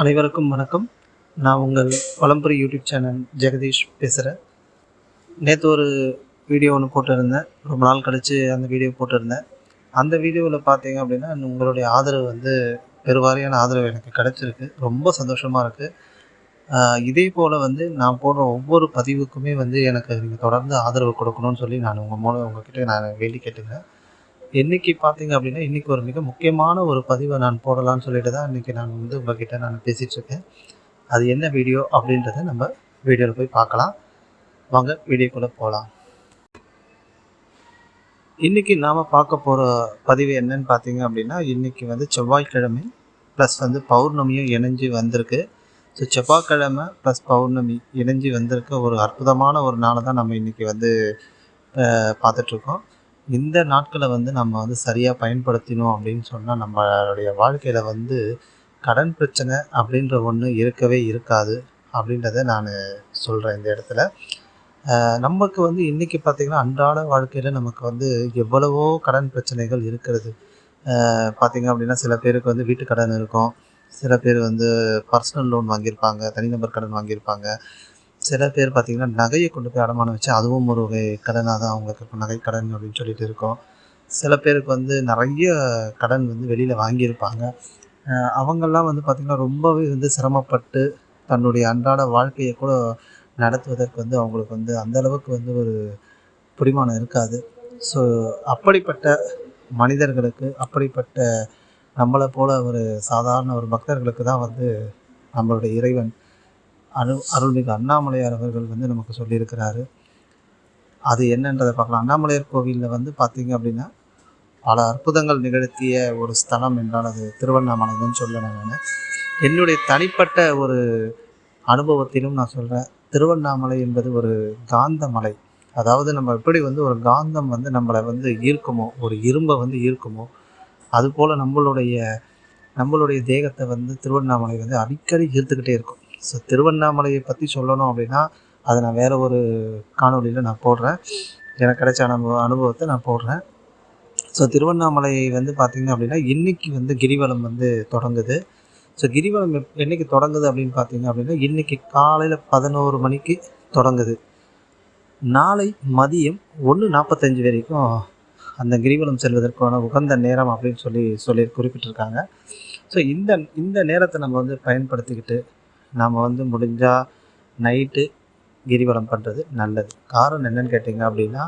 அனைவருக்கும் வணக்கம். நான் உங்கள் வலம்புரி யூடியூப் சேனல் ஜெகதீஷ் பேசுகிறேன் நேற்று ஒரு வீடியோ ஒன்று போட்டிருந்தேன். ரொம்ப நாள் கழித்து அந்த வீடியோ போட்டிருந்தேன். அந்த வீடியோவில் பார்த்தீங்க அப்படின்னா உங்களுடைய ஆதரவு வந்து பெருவாரியான ஆதரவு எனக்கு கிடச்சிருக்கு. ரொம்ப சந்தோஷமாக இருக்குது இதே போல் வந்து நான் போடுற ஒவ்வொரு பதிவுக்குமே வந்து எனக்கு நீங்கள் தொடர்ந்து ஆதரவு கொடுக்கணும்னு சொல்லி நான் உங்கள் மூலம் உங்ககிட்ட நான் வேண்டி கேட்டுக்கிறேன். இன்றைக்கி பார்த்தீங்க அப்படின்னா இன்றைக்கி ஒரு மிக முக்கியமான ஒரு பதிவை நான் போடலாம்னு சொல்லிட்டு தான் இன்றைக்கி நான் வந்து உங்ககிட்ட நான் பேசிகிட்ருக்கேன் அது என்ன வீடியோ அப்படின்றத நம்ம வீடியோவில் போய் பார்க்கலாம். வாங்க வீடியோக்குள்ளே போகலாம் இன்றைக்கி நாம் பார்க்க போகிற பதிவு என்னன்னு பார்த்தீங்க அப்படின்னா இன்றைக்கி வந்து செவ்வாய்க்கிழமை ப்ளஸ் வந்து பௌர்ணமியும் இணைஞ்சு வந்திருக்கு. ஸோ செவ்வாய்க்கிழமை ப்ளஸ் பௌர்ணமி இணைஞ்சு வந்திருக்க ஒரு அற்புதமான ஒரு நாளை தான் நம்ம இன்றைக்கி வந்து பார்த்துட்ருக்கோம் இந்த நாட்களை வந்து நம்ம வந்து சரியாக பயன்படுத்தினோம் அப்படின்னு சொன்னால் நம்மளுடைய வாழ்க்கையில் வந்து கடன் பிரச்சனை அப்படின்ற ஒன்று இருக்கவே இருக்காது அப்படின்றத நான் சொல்கிறேன் இந்த இடத்துல. நமக்கு வந்து இன்றைக்கி பார்த்திங்கன்னா அன்றாட வாழ்க்கையில் நமக்கு வந்து எவ்வளவோ கடன் பிரச்சனைகள் இருக்கிறது. பார்த்திங்க அப்படின்னா சில பேருக்கு வந்து வீட்டு கடன் இருக்கும். சில பேர் வந்து பர்சனல் லோன் வாங்கியிருப்பாங்க தனிநபர் கடன் வாங்கியிருப்பாங்க. சில பேர் பார்த்திங்கன்னா நகையை கொண்டு போய் அடமானம் வச்சு அதுவும் ஒரு வகை கடனாக தான் அவங்களுக்கு இப்போ நகை கடன் அப்படின்னு சொல்லிட்டு இருக்கோம். சில பேருக்கு வந்து நிறைய கடன் வந்து வெளியில் வாங்கியிருப்பாங்க. அவங்கெல்லாம் வந்து பார்த்திங்கன்னா ரொம்பவே வந்து சிரமப்பட்டு தன்னுடைய அன்றாட வாழ்க்கையை கூட நடத்துவதற்கு வந்து அவங்களுக்கு வந்து அந்த அளவுக்கு வந்து ஒரு பிடிமானம் இருக்காது. ஸோ அப்படிப்பட்ட மனிதர்களுக்கு அப்படிப்பட்ட நம்மளை போல ஒரு சாதாரண ஒரு பக்தர்களுக்கு தான் வந்து நம்மளுடைய இறைவன் அரு அருள்மிகு அண்ணாமலையார் அவர்கள் வந்து நமக்கு சொல்லியிருக்கிறாரு. அது என்னன்றதை பார்க்கலாம். அண்ணாமலையார் கோவிலில் வந்து பார்த்தீங்க அப்படின்னா பல அற்புதங்கள் நிகழ்த்திய ஒரு ஸ்தலம் என்றால் அது திருவண்ணாமலைன்னு சொல்லணும் நான். என்னுடைய தனிப்பட்ட ஒரு அனுபவத்திலும் நான் சொல்கிறேன் திருவண்ணாமலை என்பது ஒரு காந்த மலை அதாவது நம்ம எப்படி வந்து ஒரு காந்தம் வந்து நம்மளை வந்து ஈர்க்குமோ ஒரு இரும்பை வந்து ஈர்க்குமோ அதுபோல் நம்மளுடைய நம்மளுடைய தேகத்தை வந்து திருவண்ணாமலை வந்து அடிக்கடி ஈர்த்துக்கிட்டே இருக்கும். ஸோ திருவண்ணாமலையை பற்றி சொல்லணும் அப்படின்னா அதை நான் வேறு ஒரு காணொலியில் நான் போடுறேன். எனக்கு கிடைச்ச அனுபவ அனுபவத்தை நான் போடுறேன். ஸோ திருவண்ணாமலை வந்து பார்த்திங்க அப்படின்னா இன்றைக்கி வந்து கிரிவலம் வந்து தொடங்குது. ஸோ கிரிவலம் எப் என்னைக்கு தொடங்குது அப்படின்னு பார்த்தீங்க அப்படின்னா இன்றைக்கி காலையில் பதினோரு மணிக்கு தொடங்குது. நாளை மதியம் ஒன்று நாற்பத்தஞ்சு வரைக்கும் அந்த கிரிவலம் செல்வதற்கான உகந்த நேரம் அப்படின்னு சொல்லி சொல்லி குறிப்பிட்டிருக்காங்க. ஸோ இந்த இந்த நேரத்தை நம்ம வந்து பயன்படுத்திக்கிட்டு நாம் வந்து முடிஞ்சால் நைட்டு கிரிவலம் பண்ணுறது நல்லது. காரணம் என்னன்னு கேட்டிங்க அப்படின்னா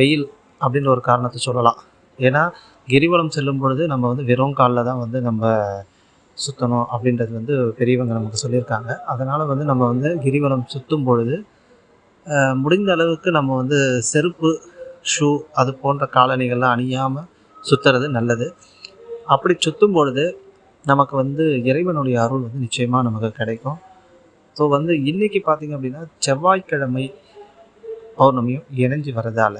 வெயில் அப்படின்ற ஒரு காரணத்தை சொல்லலாம். ஏன்னா கிரிவலம் செல்லும் பொழுது நம்ம வந்து வெறும் காலில் தான் வந்து நம்ம சுற்றணும் அப்படின்றது வந்து பெரியவங்க நமக்கு சொல்லியிருக்காங்க. அதனால் வந்து நம்ம வந்து கிரிவலம் சுற்றும் பொழுது முடிந்த அளவுக்கு நம்ம வந்து செருப்பு ஷூ அது போன்ற காலணிகள்லாம் அணியாமல் சுற்றுறது நல்லது. அப்படி சுற்றும் பொழுது நமக்கு வந்து இறைவனுடைய அருள் வந்து நிச்சயமாக நமக்கு கிடைக்கும். ஸோ வந்து இன்றைக்கி பார்த்திங்க அப்படின்னா செவ்வாய்க்கிழமை பௌர்ணமியும் இணைஞ்சு வர்றதால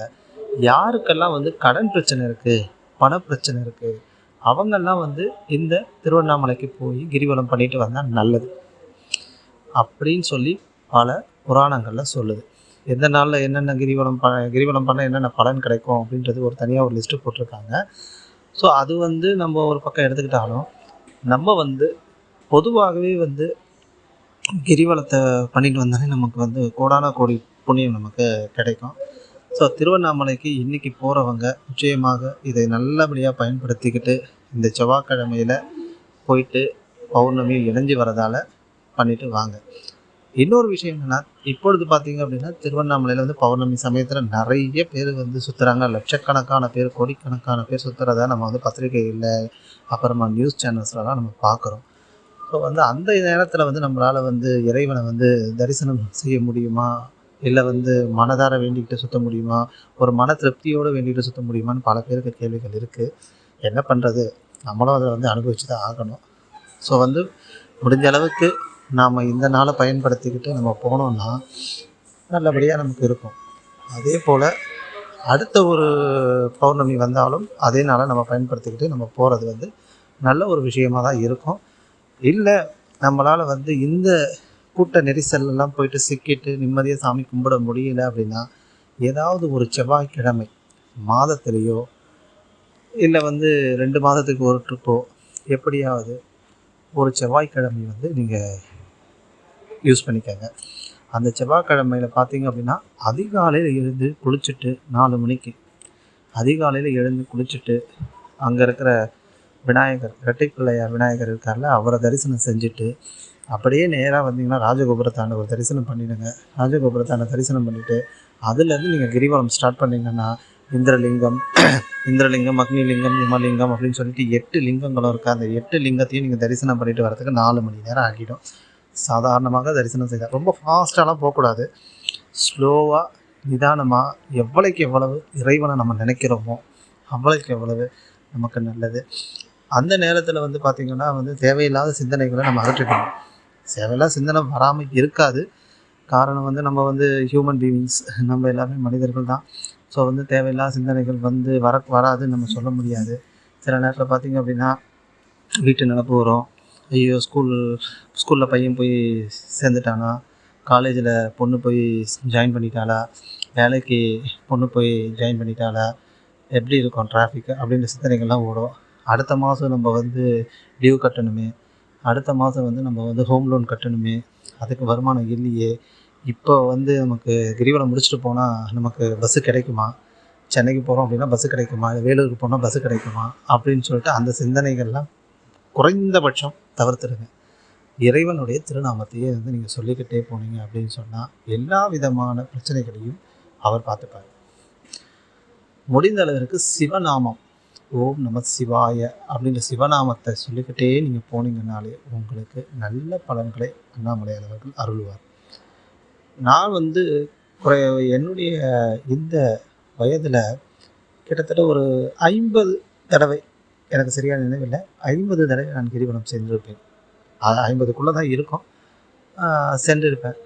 யாருக்கெல்லாம் வந்து கடன் பிரச்சனை இருக்குது பண பிரச்சனை இருக்குது அவங்கெல்லாம் வந்து இந்த திருவண்ணாமலைக்கு போய் கிரிவலம் பண்ணிட்டு வந்தால் நல்லது. அப்படின்னு சொல்லி பல புராணங்களில் சொல்லுது. எந்த நாளில் என்னென்ன கிரிவலம் ப கிரிவலம் பண்ண என்னென்ன பலன் கிடைக்கும் அப்படின்றது ஒரு தனியாக ஒரு லிஸ்ட்டு போட்டிருக்காங்க. ஸோ அது வந்து நம்ம ஒரு பக்கம் எடுத்துக்கிட்டாலும் நம்ம வந்து பொதுவாகவே வந்து கிரிவலத்தை பண்ணிட்டு வந்தாலே நமக்கு வந்து கோடான கோடி புண்ணியம் நமக்கு கிடைக்கும். ஸோ திருவண்ணாமலைக்கு இன்றைக்கி போகிறவங்க நிச்சயமாக இதை நல்லபடியாக பயன்படுத்திக்கிட்டு இந்த செவ்வாய்க்கிழமையில் போயிட்டு பௌர்ணமி இணைஞ்சு வரதால் பண்ணிவிட்டு வாங்க. இன்னொரு விஷயம் என்னென்னா இப்பொழுது பார்த்தீங்க அப்படின்னா திருவண்ணாமலையில் வந்து பௌர்ணமி சமயத்தில் நிறைய பேர் வந்து சுற்றுறாங்க லட்சக்கணக்கான பேர் கோடிக்கணக்கான பேர் சுற்றுறதா நம்ம வந்து பத்திரிகையில் அப்புறமா நியூஸ் சேனல்ஸ்லலாம் நம்ம பார்க்குறோம். ஸோ வந்து அந்த நேரத்தில் வந்து நம்மளால் வந்து இறைவனை வந்து தரிசனம் செய்ய முடியுமா? இல்லை வந்து மனதார வேண்டிக்கிட்டு சுற்ற முடியுமா? ஒரு மன திருப்தியோடு வேண்டிக்கிட்டு சுத்த முடியுமான்னு பல பேருக்கு கேள்விகள் இருக்குது என்ன பண்ணுறது நம்மளும் அதை வந்து அனுபவிச்சு தான் ஆகணும். ஸோ வந்து முடிஞ்ச அளவுக்கு நாம் இந்த நாளை பயன்படுத்திக்கிட்டு நம்ம போனோம்னா நல்லபடியாக நமக்கு இருக்கும். அதே போல் அடுத்த ஒரு பௌர்ணமி வந்தாலும் அதே நாளை நம்ம பயன்படுத்திக்கிட்டு நம்ம போகிறது வந்து நல்ல ஒரு விஷயமாக தான் இருக்கும். இல்லை நம்மளால் வந்து இந்த கூட்ட நெரிசல்லாம் போயிட்டு சிக்கிட்டு நிம்மதியாக சாமி கும்பிட முடியல அப்படின்னா ஏதாவது ஒரு செவ்வாய்க்கிழமை மாதத்துலேயோ இல்லை வந்து ரெண்டு மாதத்துக்கு ஒரு ட்ரிப்போ எப்படியாவது ஒரு செவ்வாய்க்கிழமை வந்து நீங்கள் யூஸ் பண்ணிக்கோங்க. அந்த செவ்வாய்க்கிழமையில் பார்த்தீங்க அப்படின்னா அதிகாலையில் எழுந்து குளிச்சுட்டு நாலு மணிக்கு அதிகாலையில் எழுந்து குளிச்சுட்டு அங்கே இருக்கிற விநாயகர் இரட்டை பிள்ளையார் விநாயகர் இருக்கார்ல அவரை தரிசனம் செஞ்சுட்டு அப்படியே நேராக வந்தீங்கன்னா ராஜகோபுரத்தாண்ட ஒரு தரிசனம் பண்ணிடுங்க. ராஜகோபுரத்தாண்ட தரிசனம் பண்ணிவிட்டு அதுலேருந்து நீங்கள் கிரிவலம் ஸ்டார்ட் பண்ணிங்கன்னா இந்திரலிங்கம் இந்திரலிங்கம் அக்னிலிங்கம் இமலிங்கம் அப்படின்னு சொல்லிட்டு எட்டு லிங்கங்களும் இருக்குது அந்த எட்டு லிங்கத்தையும் நீங்கள் தரிசனம் பண்ணிட்டு வரதுக்கு நாலு மணி நேரம் ஆகிடும். சாதாரணமாக தரிசனம் செய்தால் ரொம்ப ஃபாஸ்ட்டாலாம் போகக்கூடாது. ஸ்லோவாக நிதானமாக எவ்வளோக்கு எவ்வளவு இறைவனை நம்ம நினைக்கிறோமோ அவ்வளோக்கு எவ்வளவு நமக்கு நல்லது. அந்த நேரத்தில் வந்து பார்த்திங்கன்னா வந்து தேவையில்லாத சிந்தனைகளை நம்ம அகற்றிக்கணும். தேவையில்லாத சிந்தனை வராமல் இருக்காது. காரணம் வந்து நம்ம வந்து ஹியூமன் பீயிங்ஸ் நம்ம எல்லாமே மனிதர்கள் தான். ஸோ வந்து தேவையில்லாத சிந்தனைகள் வந்து வர வராதுன்னு நம்ம சொல்ல முடியாது. சில நேரத்தில் பார்த்திங்க அப்படின்னா வீட்டு நினப்பு வரும். ஐயோ ஸ்கூல் ஸ்கூலில் பையன் போய் சேர்ந்துட்டானா? காலேஜில் பொண்ணு போய் ஜாயின் பண்ணிட்டாளா? வேலைக்கு பொண்ணு போய் ஜாயின் பண்ணிட்டாளா? எப்படி இருக்கும் டிராஃபிக் அப்படின்ற சிந்தனைகள்லாம் ஓடும். அடுத்த மாதம் நம்ம வந்து டியூ கட்டணுமே. அடுத்த மாதம் வந்து நம்ம வந்து ஹோம் லோன் கட்டணுமே. அதுக்கு வருமானம் இல்லையே. இப்போ வந்து நமக்கு கிரிவலம் முடிச்சுட்டு போனால் நமக்கு பஸ்ஸு கிடைக்குமா? சென்னைக்கு போகிறோம் அப்படின்னா பஸ்ஸு கிடைக்குமா? இல்லை வேலூருக்கு போனால் பஸ்ஸு கிடைக்குமா? அப்படின்னு சொல்லிட்டு அந்த சிந்தனைகள்லாம் குறைந்தபட்சம் தவிர்த்துடுங்க. இறைவனுடைய திருநாமத்தையே வந்து நீங்கள் சொல்லிக்கிட்டே போனீங்க அப்படின்னு சொன்னால் எல்லா விதமான பிரச்சனைகளையும் அவர் பார்த்துப்பார். முடிந்த அளவிற்கு சிவநாமம் ஓம் நம சிவாய அப்படின்ற சிவநாமத்தை சொல்லிக்கிட்டே நீங்கள் போனீங்கன்னாலே உங்களுக்கு நல்ல பலன்களை அண்ணாமலையார் அவர்கள் அருள்வார். நான் வந்து குறை என்னுடைய இந்த வயதில் கிட்டத்தட்ட ஒரு ஐம்பது தடவை எனக்கு சரியான நினைவில்லை. ஐம்பது தடவை நான் கிரிவலம் சென்றிருப்பேன். அது ஐம்பதுக்குள்ளே தான் இருக்கும். சென்றிருப்பேன்.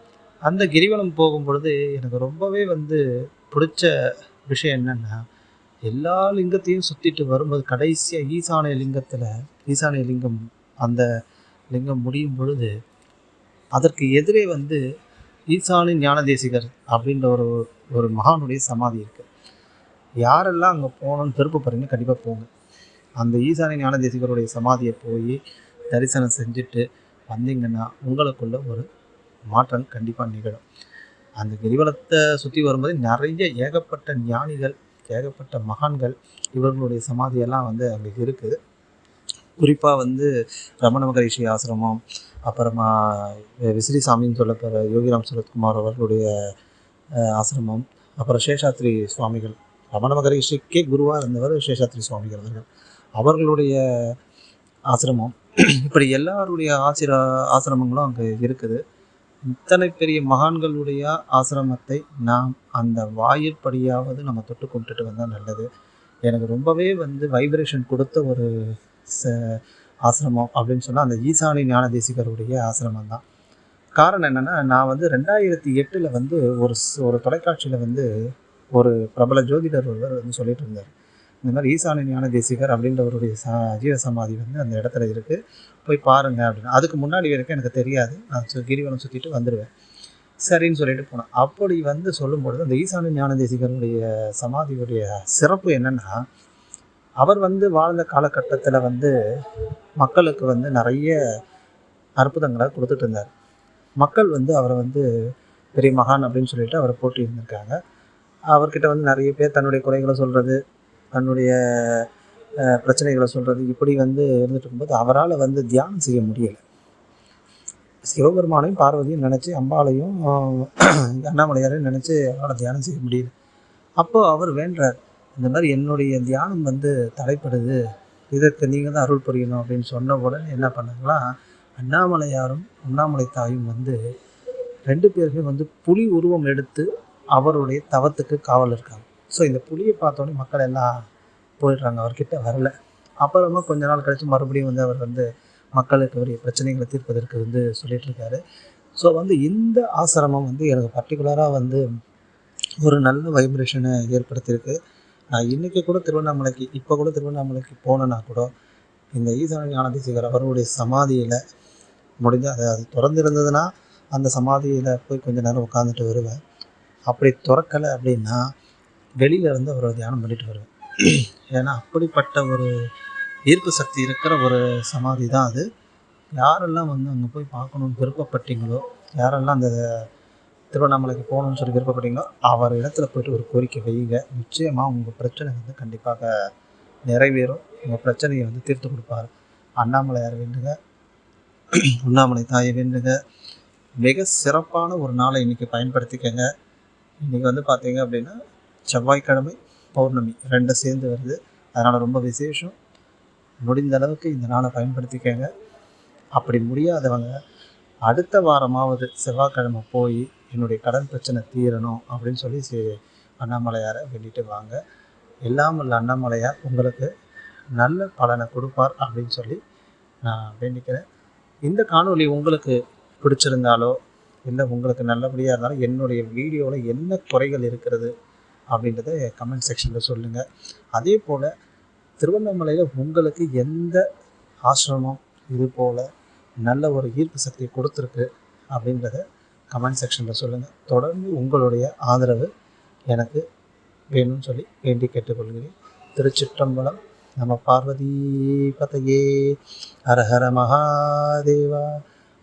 அந்த கிரிவலம் போகும் பொழுது எனக்கு ரொம்பவே வந்து பிடிச்ச விஷயம் என்னென்னா எல்லா லிங்கத்தையும் சுற்றிட்டு வரும்போது கடைசியாக ஈசானிய லிங்கத்தில் ஈசானிய லிங்கம் அந்த லிங்கம் முடியும் பொழுது அதற்கு எதிரே வந்து ஈசானி ஞானதேசிகர் அப்படின்ற ஒரு ஒரு மகானுடைய சமாதி இருக்குது யாரெல்லாம் அங்கே போகணும்னு விருப்பப்படுறீங்க கண்டிப்பாக போங்க. அந்த ஈசானி ஞானதேசிகருடைய சமாதியை போய் தரிசனம் செஞ்சுட்டு வந்தீங்கன்னா உங்களுக்குள்ள ஒரு மாற்றம் கண்டிப்பாக நிகழும். அந்த கிரிவலத்தை சுற்றி வரும்போது நிறைய ஏகப்பட்ட ஞானிகள் ஏகப்பட்ட மகான்கள் இவர்களுடைய சமாதியெல்லாம் வந்து அங்கே இருக்குது குறிப்பாக வந்து ரமண மகரிஷி ஆசிரமம் அப்புறமா விசிறிசாமின்னு சொல்லப்படுற யோகிராம் சரத்குமார் அவர்களுடைய ஆசிரமம் அப்புறம் சேஷாத்ரி சுவாமிகள். ரமண மகரிஷிக்கே குருவாக இருந்தவர் சேஷாத்ரி சுவாமிகள் அவர்கள். அவர்களுடைய ஆசிரமம். இப்படி எல்லாருடைய ஆசிர ஆசிரமங்களும் அங்கே இருக்குது. இத்தனை பெரிய மகான்களுடைய ஆசிரமத்தை நாம் அந்த வாயிற்படியாவது நம்ம தொட்டு கும்பிட்டுட்டு வந்தால் நல்லது. எனக்கு ரொம்பவே வந்து வைப்ரேஷன் கொடுத்த ஒரு ச ஆசிரமம் அப்படின்னு சொன்னால் அந்த ஈசானி ஞானதேசிகருடைய ஆசிரமம் தான். காரணம் என்னென்னா நான் வந்து ரெண்டாயிரத்தி எட்டில் வந்து ஒரு ஒரு தொலைக்காட்சியில் வந்து ஒரு பிரபல ஜோதிடர் ஒருவர் வந்து சொல்லிட்டு இருந்தார். இந்த மாதிரி ஈசானி ஞானதேசிகர் அப்படின்றவருடைய ஜீவ சமாதி வந்து அந்த இடத்துல இருக்குது போய் பாருங்க அப்படின்னு. அதுக்கு முன்னாடி வரைக்கும் எனக்கு தெரியாது. நான் சு- கிரிவலம் சுற்றிட்டு வந்துடுவேன் சரின்னு சொல்லிட்டு போனேன். அப்படி வந்து சொல்லும்பொழுது அந்த ஈசான ஞான தேசிகருடைய சமாதியுடைய சிறப்பு என்னன்னா அவர் வந்து வாழ்ந்த காலகட்டத்தில் வந்து மக்களுக்கு வந்து நிறைய அற்புதங்களை கொடுத்துட்டு இருந்தார். மக்கள் வந்து அவரை வந்து பெரிய மகான் அப்படின்னு சொல்லிட்டு அவரை போட்டியிருந்திருக்காங்க அவர்கிட்ட வந்து நிறைய பேர் தன்னுடைய குறைகளை சொல்கிறது தன்னுடைய பிரச்சனைகளை சொல்கிறது இப்படி வந்து இருந்துட்டு இருக்கும்போது அவரால் வந்து தியானம் செய்ய முடியலை. சிவபெருமானையும் பார்வதியும் நினச்சி அம்பாளையும் அண்ணாமலையாரையும் நினச்சி அவரால் தியானம் செய்ய முடியல. அப்போது அவர் வேண்டுறார் இந்த மாதிரி என்னுடைய தியானம் வந்து தடைப்படுது இதற்கு நீங்கள் தான் அருள் புரியணும் அப்படின்னு சொன்ன உடனே என்ன பண்ணாங்களா அண்ணாமலையாரும் அண்ணாமலை தாயும் வந்து ரெண்டு பேருமே வந்து புலி உருவம் எடுத்து அவருடைய தவத்துக்கு காவல் இருக்காங்க. ஸோ இந்த புலியை பார்த்தோன்னே மக்கள் எல்லாம் போயிடுறாங்க. அவர்கிட்ட வரல. அப்புறமா கொஞ்ச நாள் கழித்து மறுபடியும் வந்து அவர் வந்து மக்களுக்கு உரிய பிரச்சனைகளை தீர்ப்பதற்கு வந்து சொல்லிகிட்ருக்காரு ஸோ வந்து இந்த ஆசிரமம் வந்து எனக்கு பர்டிகுலராக வந்து ஒரு நல்ல வைப்ரேஷனை ஏற்படுத்தியிருக்கு. நான் இன்றைக்கி கூட திருவண்ணாமலைக்கு இப்போ கூட திருவண்ணாமலைக்கு போனேன்னா கூட இந்த ஈசான ஞானதேசிகர் அவருடைய சமாதியில் முடிஞ்ச அது அது திறந்திருந்ததுன்னா அந்த சமாதியில் போய் கொஞ்ச நேரம் உட்காந்துட்டு வருவேன். அப்படி திறக்கலை அப்படின்னா வெளியில இருந்து அவரை தியானம் பண்ணிட்டு வருவேன் ஏன்னா அப்படிப்பட்ட ஒரு ஈர்ப்பு சக்தி இருக்கிற ஒரு சமாதி தான் அது. யாரெல்லாம் வந்து அங்கே போய் பார்க்கணுன்னு விருப்பப்பட்டீங்களோ யாரெல்லாம் அந்த திருவண்ணாமலைக்கு போகணுன்னு சொல்லி விருப்பப்பட்டீங்களோ அவர் இடத்துல போயிட்டு ஒரு கோரிக்கை வைங்க நிச்சயமாக உங்கள் பிரச்சனை வந்து கண்டிப்பாக நிறைவேறும். உங்கள் பிரச்சனையை வந்து தீர்த்து கொடுப்பார். அண்ணாமலையார் வேண்டுங்க? உண்ணாமலை தாயை வேண்டுங்க. மிக சிறப்பான ஒரு நாளை இன்றைக்கி பயன்படுத்திக்கங்க. இன்றைக்கி வந்து பார்த்தீங்க அப்படின்னா செவ்வாய்க்கிழமை பௌர்ணமி ரெண்டும் சேர்ந்து வருது. அதனால் ரொம்ப விசேஷம். முடிந்த அளவுக்கு இந்த நாளை பயன்படுத்திக்கங்க. அப்படி முடியாதவங்க அடுத்த வாரமாவது செவ்வாய்க்கிழமை போய் என்னுடைய கடன் பிரச்சனை தீரணும் அப்படின்னு சொல்லி சே அண்ணாமலையாரை வேண்டிட்டு வாங்க. எல்லாம் உள்ள அண்ணாமலையார் உங்களுக்கு நல்ல பலனை கொடுப்பார் அப்படின்னு சொல்லி நான் வேண்டிக்கிறேன். இந்த காணொலி உங்களுக்கு பிடிச்சிருந்தாலோ இல்லை உங்களுக்கு நல்லபடியாக இருந்தாலும் என்னுடைய வீடியோவில் என்ன குறைகள் இருக்கிறது அப்படின்றத கமெண்ட் செக்ஷனில் சொல்லுங்கள் அதே போல் திருவண்ணாமலையில் உங்களுக்கு எந்த ஆசிரமம் இது போல் நல்ல ஒரு ஈர்ப்பு சக்தியை கொடுத்துருக்கு அப்படின்றத கமெண்ட் செக்ஷனில் சொல்லுங்கள் தொடர்ந்து உங்களுடைய ஆதரவு எனக்கு வேணும்னு சொல்லி வேண்டி கேட்டுக்கொள்கிறேன். திருச்சிற்றம்பலம் நம்ம பார்வதி பதையே ஹரஹர மகாதேவா.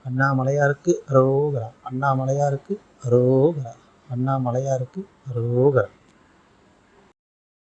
அண்ணாமலையாருக்கு அரோகரா. அண்ணாமலையாருக்கு அரோகரா. அண்ணாமலையாருக்கு அரோகரா.